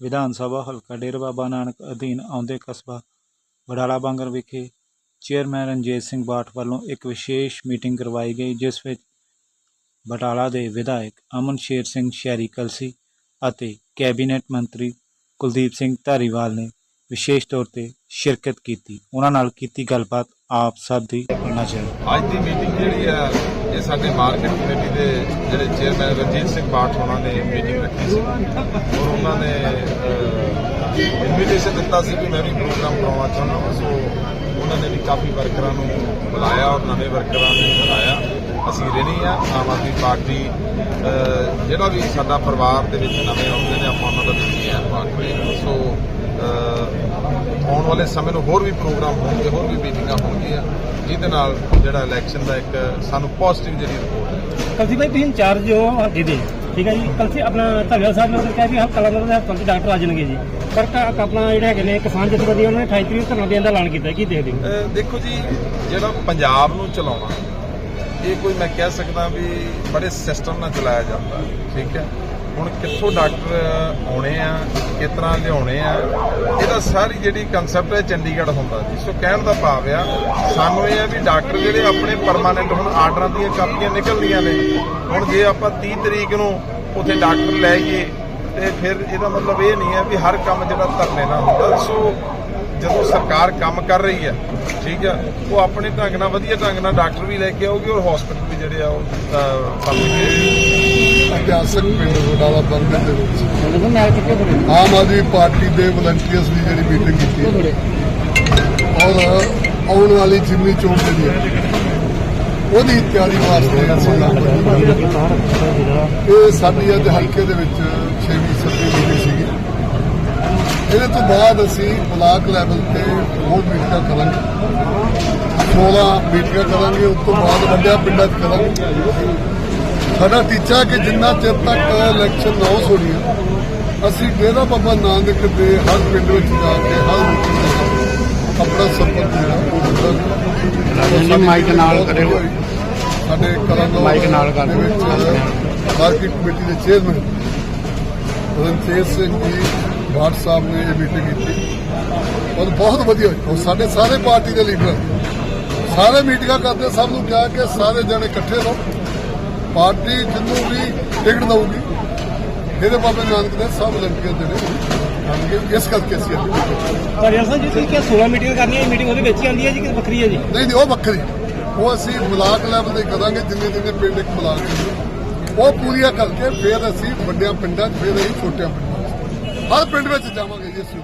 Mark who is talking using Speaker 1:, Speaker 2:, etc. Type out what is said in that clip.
Speaker 1: ਵਿਧਾਨ ਸਭਾ ਹਲਕਾ ਡੇਰਾ ਬਾਬਾ ਨਾਨਕ ਅਧੀਨ ਆਉਂਦੇ ਕਸਬਾ ਵਡਾਲਾ ਬਾਂਗਰ ਵਿਖੇ ਚੇਅਰਮੈਨ ਰਣਜੀਤ ਸਿੰਘ ਬਾਠ ਵੱਲੋਂ ਇੱਕ ਵਿਸ਼ੇਸ਼ ਮੀਟਿੰਗ ਕਰਵਾਈ ਗਈ, ਜਿਸ ਵਿੱਚ ਬਟਾਲਾ ਦੇ ਵਿਧਾਇਕ ਅਮਨ ਸ਼ੇਰ ਸਿੰਘ ਸ਼ਹਿਰੀ ਕਲਸੀ ਅਤੇ ਕੈਬਨਿਟ ਮੰਤਰੀ ਕੁਲਦੀਪ ਸਿੰਘ ਧਾਰੀਵਾਲ ਨੇ ਵਿਸ਼ੇਸ਼ ਤੌਰ ਤੇ ਸ਼ਿਰਕਤ ਕੀਤੀ। ਉਹਨਾਂ ਨਾਲ ਕੀਤੀ ਗੱਲਬਾਤ ਆਪ ਸਭ ਦੀ ਨਜ਼ਰ।
Speaker 2: ਅੱਜ ਦੀ ਮੀਟਿੰਗ ਜਿਹੜੀ ਆ, ਇਹ ਸਾਡੇ ਮਾਰਕੀਟ ਕਮੇਟੀ ਦੇ ਜਿਹੜੇ ਚੇਅਰਮੈਨ ਰਣਜੀਤ ਸਿੰਘ ਬਾਠ ਉਹਨਾਂ ਨੇ ਮੀਟਿੰਗ ਰੱਖੀ ਸੀ। ਔਰ ਉਹਨਾਂ ਨੇ ਇਨਵੀਟੇਸ਼ਨ ਦਿੱਤਾ ਸੀ ਕਿ ਮੈਂ ਵੀ ਪ੍ਰੋਗਰਾਮ ਕਰਾਉਣਾ ਚਾਹੁੰਦਾ ਹਾਂ ਸੋ ਉਹਨਾਂ ਨੇ ਵੀ ਕਾਫੀ ਵਰਕਰਾਂ ਨੂੰ ਬੁਲਾਇਆ ਔਰ ਨਵੇਂ ਵਰਕਰਾਂ ਨੂੰ ਬੁਲਾਇਆ। ਅਸੀਂ ਰਹਿਣੀ ਆ, ਆਮ ਆਦਮੀ ਪਾਰਟੀ ਜਿਹੜਾ ਵੀ ਸਾਡਾ ਪਰਿਵਾਰ ਦੇ ਵਿੱਚ ਨਵੇਂ ਆਉਂਦੇ ਨੇ, ਆਪਾਂ ਉਹਨਾਂ ਦਾ ਦਿੰਦੇ ਆ ਪਾਰਟੀ ਸੋ ਆਉਣ ਵਾਲੇ ਸਮੇਂ ਨੂੰ ਹੋਰ ਵੀ ਪ੍ਰੋਗਰਾਮ ਹੋਣਗੇ ਹੋਰ ਵੀ ਮੀਟਿੰਗਾਂ ਹੋਣਗੀਆਂ ਜਿਹਦੇ ਨਾਲ ਜਿਹੜਾ ਇਲੈਕਸ਼ਨ ਦਾ ਇੱਕ ਸਾਨੂੰ ਪੋਜ਼ਿਟਿਵ ਜਿਹੜੀ ਰਿਪੋਰਟ ਹੈ।
Speaker 3: ਕਲਸੀ ਭਾਈ ਤੁਸੀਂ ਇੰਚਾਰਜ ਹੋ ਹਲਕੇ ਦੇ ਠੀਕ ਹੈ ਜੀ? ਕਲਸੀ ਆਪਣਾ ਧਾਲੀਵਾਲ ਸਾਹਿਬ ਨੇ ਕਿਹਾ ਵੀ ਹਲਕਾ ਲੰਦਰ ਦੇ ਹਸਪਤਾਲ ਡਾਕਟਰ ਆ ਜਾਣਗੇ ਜੀ। ਪਰ ਆਪਣਾ ਜਿਹੜੇ ਹੈਗੇ ਨੇ ਕਿਸਾਨ ਜਥੇਬੰਦੀਆਂ ਉਹਨਾਂ ਨੇ 28 ਤਰੀਕ ਧਰਨਾ ਦੇਣ ਦਾ ਐਲਾਨ ਕੀਤਾ ਕੀ ਦੇਖਦੇ ਹੋ?
Speaker 2: ਦੇਖੋ ਜੀ ਜਿਹੜਾ ਪੰਜਾਬ ਨੂੰ ਚਲਾਉਣਾ ਇਹ ਕੋਈ ਮੈਂ ਕਹਿ ਸਕਦਾ ਵੀ ਬੜੇ ਸਿਸਟਮ ਨਾਲ ਚਲਾਇਆ ਜਾਂਦਾ ਠੀਕ ਹੈ? ਹੁਣ ਕਿੱਥੋਂ ਡਾਕਟਰ ਆਉਣੇ ਆ ਤਰ੍ਹਾਂ ਲਿਆਉਣੇ ਆ, ਇਹਦਾ ਸਾਰੀ ਜਿਹੜੀ ਕਨਸੈਪਟ ਹੈ ਚੰਡੀਗੜ੍ਹ ਹੁੰਦਾ ਜੀ। ਸੋ ਕਹਿਣ ਦਾ ਭਾਵ ਆ, ਸਾਨੂੰ ਇਹ ਆ ਵੀ ਡਾਕਟਰ ਜਿਹੜੇ ਆਪਣੇ ਪਰਮਾਨੈਂਟ ਹੁਣ ਆਰਡਰਾਂ ਦੀਆਂ ਕਾਪੀਆਂ ਨਿਕਲਦੀਆਂ ਨੇ, ਹੁਣ ਜੇ ਆਪਾਂ 30 ਤਰੀਕ ਨੂੰ ਉੱਥੇ ਡਾਕਟਰ ਲੈ ਗਏ, ਤੇ ਫਿਰ ਇਹਦਾ ਮਤਲਬ ਇਹ ਨਹੀਂ ਹੈ ਵੀ ਹਰ ਕੰਮ ਜਿਹੜਾ ਧਰਨੇ ਨਾਲ ਹੁੰਦਾ। ਸੋ ਜਦੋਂ ਸਰਕਾਰ ਕੰਮ ਕਰ ਰਹੀ ਹੈ ਠੀਕ ਹੈ ਉਹ ਆਪਣੇ ਢੰਗ ਨਾਲ, ਵਧੀਆ ਢੰਗ ਨਾਲ ਡਾਕਟਰ ਵੀ ਲੈ ਕੇ ਆਊਗੀ ਔਰ ਹਸਪੀਟਲ ਵੀ ਜਿਹੜੇ ਆ ਉਹ ਪਬਲਿਕ
Speaker 4: ਇਤਿਹਾਸਕ ਪਿੰਡ ਵਡਾਲਾ ਬੰਗਰ ਦੇ ਵਿੱਚ। ਆਮ ਆਦਮੀ ਪਾਰਟੀ ਦੇ ਵਲੰਟੀਅਰਸ ਦੀ ਜਿਹੜੀ ਮੀਟਿੰਗ ਕੀਤੀ ਔਰ ਆਉਣ ਵਾਲੀ ਜਿਮਨੀ ਚੋਣ ਜਿਹੜੀ ਹੈ ਉਹਦੀ ਤਿਆਰੀ ਵਾਸਤੇ ਅਸੀਂ ਇਹ ਸਾਡੀ ਅੱਜ ਹਲਕੇ ਦੇ ਵਿੱਚ 6ਵੀਂ 7ਵੀਂ ਮੀਟਿੰਗ ਸੀਗੀ। ਇਹਦੇ ਤੋਂ ਬਾਅਦ ਅਸੀਂ ਬਲਾਕ ਲੈਵਲ ਤੇ ਹੋਰ ਮੀਟਿੰਗਾਂ ਕਰਾਂਗੇ। 16 ਮੀਟਿੰਗਾਂ ਕਰਾਂਗੇ ਉਸ ਤੋਂ ਬਾਅਦ ਵੱਡਿਆਂ ਪਿੰਡਾਂ 'ਚ ਕਰਾਂਗੇ। ਸਾਡਾ ਟੀਚਾ ਕਿ ਜਿੰਨਾ ਚਿਰ ਤੱਕ ਇਲੈਕਸ਼ਨ ਨਾ ਹੋਣੀ ਅਸੀਂ ਡੇਰਾ ਬਾਬਾ ਨਾਨਕ ਦੇ ਹਰ ਪਿੰਡ ਵਿੱਚ ਜਾ ਕੇ ਹਰ ਆਪਣਾ ਸੰਪਰਕ ਜਿਹੜਾ ਉਹ
Speaker 5: ਮਾਈਕ ਨਾਲ ਕਰਿਓ।
Speaker 4: ਸਾਡੇ ਕਲਾਕਾਰ
Speaker 5: ਮਾਈਕ ਨਾਲ ਕਰ
Speaker 4: ਮਾਰਕੀਟ ਕਮੇਟੀ ਦੇ ਚੇਅਰਮੈਨ ਰਣਜੀਤ ਸਿੰਘ ਜੀ ਸਾਹਿਬ ਨੇ ਇਹ ਮੀਟਿੰਗ ਕੀਤੀ। ਔਰ ਬਹੁਤ ਵਧੀਆ ਔਰ ਸਾਡੇ ਸਾਰੇ ਪਾਰਟੀ ਦੇ ਲੀਡਰ ਸਾਰੇ ਮੀਟਿੰਗਾਂ ਕਰਦੇ ਸਭ ਨੂੰ ਕਿਹਾ ਕਿ ਸਾਰੇ ਜਣੇ ਇਕੱਠੇ ਰਹੋ। ਪਾਰਟੀ ਜਿੰਨੂੰ ਵੀ ਟਿਕਟ ਦਊਗੀ ਇਹਦੇ ਬਾਬੇ ਨਾਨਕ ਦੇ ਸਭ ਲੰਕੇ ਜਿਹੜੇ ਇਸ ਕਰਕੇ ਅਸੀਂ।
Speaker 3: ਧਾਲੀਵਾਲ ਸਾਹਿਬ ਜੀ ਤੁਸੀਂ ਕਿਹਾ 16 ਮੀਟਿੰਗ ਕਰਨੀ ਹੈ ਮੀਟਿੰਗ ਉਹਦੇ ਵਿੱਚ ਹੀ ਆਉਂਦੀ ਹੈ ਜੀ ਕਿ ਵੱਖਰੀ ਹੈ ਜੀ?
Speaker 4: ਨਹੀਂ ਨਹੀਂ ਉਹ ਵੱਖਰੀ ਉਹ ਅਸੀਂ ਬਲਾਕ ਲੈਵਲ ਤੇ ਕਰਾਂਗੇ ਜਿੰਨੇ ਜਿੰਨੇ ਪਿੰਡ ਇੱਕ ਬਲਾਕ ਦੇ ਉਹ ਪੂਰੀਆਂ ਕਰਕੇ ਫਿਰ ਅਸੀਂ ਵੱਡਿਆਂ ਪਿੰਡਾਂ ਫਿਰ ਅਸੀਂ ਛੋਟਿਆਂ ਪਿੰਡਾਂ ਹਰ ਪਿੰਡ ਵਿੱਚ ਜਾਵਾਂਗੇ ਜੀ ਅਸੀਂ।